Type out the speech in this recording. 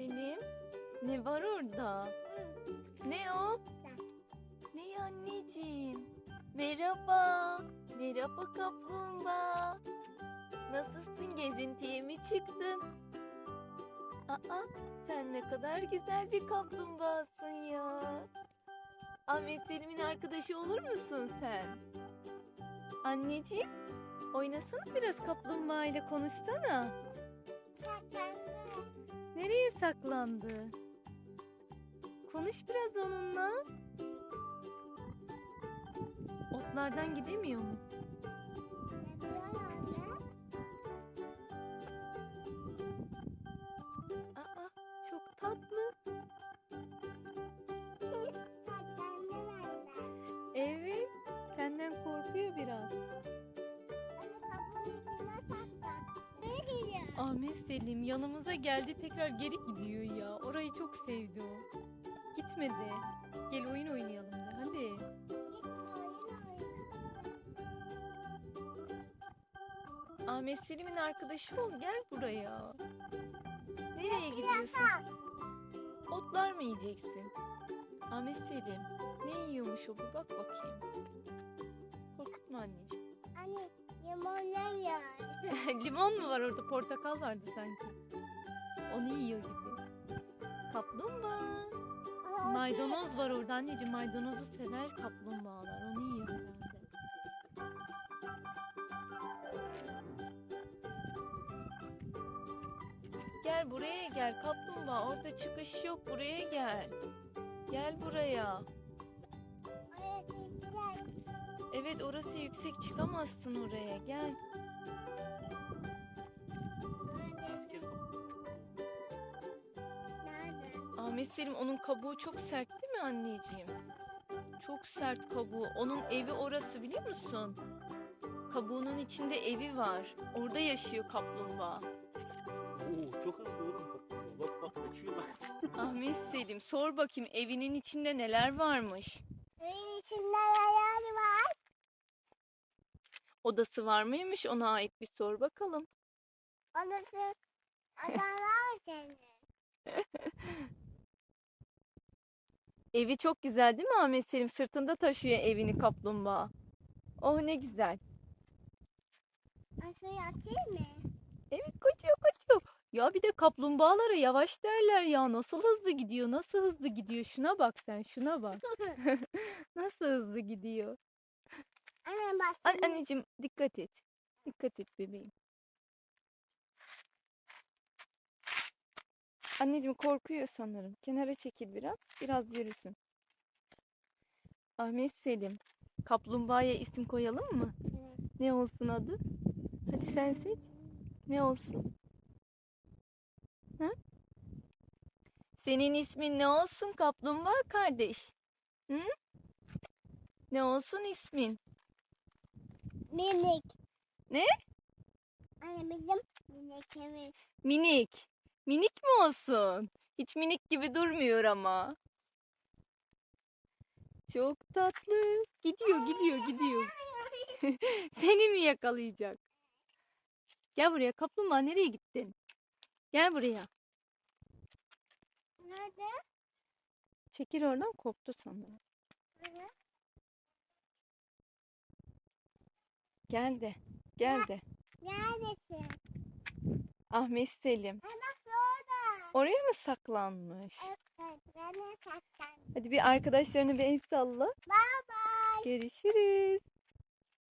Selim. Ne var orada? Ne o? Ne anneciğim? Merhaba. Merhaba kaplumbağa. Nasılsın? Gezintiye mi çıktın? Aa, sen ne kadar güzel bir kaplumbağasın ya. Ahmet Selim'in arkadaşı olur musun sen? Anneciğim, oynasana biraz kaplumbağa ile konuşsana. Saklandı? Konuş biraz onunla. Otlardan gidemiyor mu? Ahmet Selim yanımıza geldi tekrar geri gidiyor ya. Orayı çok sevdi o. Gitme de. Gel oyun oynayalım de hadi. Ahmet Selim'in arkadaşı ol gel buraya. Nereye gidiyorsun? Otlar mı yiyeceksin? Ahmet Selim ne yiyormuş o bir bak bakayım. Korkutma anneciğim. Anne limonlar ya. Limon mu var orada? Portakal vardı sanki. Onu yiyor gibi. Kaplumbağa. Maydanoz var orada anneciğim. Maydanozu sever kaplumbağalar. Onu yiyor herhalde. Gel buraya gel kaplumbağa. Orada çıkış yok. Buraya gel. Gel buraya. Evet orası yüksek çıkamazsın oraya. Gel. Ahmet Selim onun kabuğu çok sert değil mi anneciğim? Çok sert kabuğu. Onun evi orası biliyor musun? Kabuğunun içinde evi var. Orada yaşıyor kaplumbağa. Oo çok hızlı oğlum. Bak bak kaçıyor bak. Ahmet Selim sor bakayım evinin içinde neler varmış? Evin içinde neler var? Odası var mıymış ona ait bir sor bakalım. Orası adamlar mı senin? Evi çok güzel değil mi Ahmet Selim? Sırtında taşıyor evini kaplumbağa. Oh ne güzel. Nasıl yatayım mı? Evet kaçıyor kaçıyor. Ya bir de kaplumbağalara yavaş derler ya. Nasıl hızlı gidiyor? Nasıl hızlı gidiyor? Şuna bak sen şuna bak. Nasıl hızlı gidiyor? Anne bak. An anneciğim dikkat et. Dikkat et bebeğim. Anneciğim korkuyor sanırım. Kenara çekil biraz. Biraz yürüsün. Ahmet Selim. Kaplumbağaya isim koyalım mı? Evet. Ne olsun adı? Hadi sen seç. Ne olsun? Ha? Senin ismin ne olsun kaplumbağa kardeş? Hı? Ne olsun ismin? Minik. Ne? Anne bizim minik evet. Minik. Minik mi olsun? Hiç minik gibi durmuyor ama. Çok tatlı. Gidiyor, gidiyor, gidiyor. Seni mi yakalayacak? Gel buraya kaplumbağa nereye gittin? Gel buraya. Nerede? Çekil oradan koptu sanırım. Nerede? Gel de. Gel de. Neredesin? Ahmet Selim. Bak orada. Oraya mı saklanmış? Evet. Ben de saklandım. Hadi bir arkadaşlarına bir el salla. Bye bye. Görüşürüz.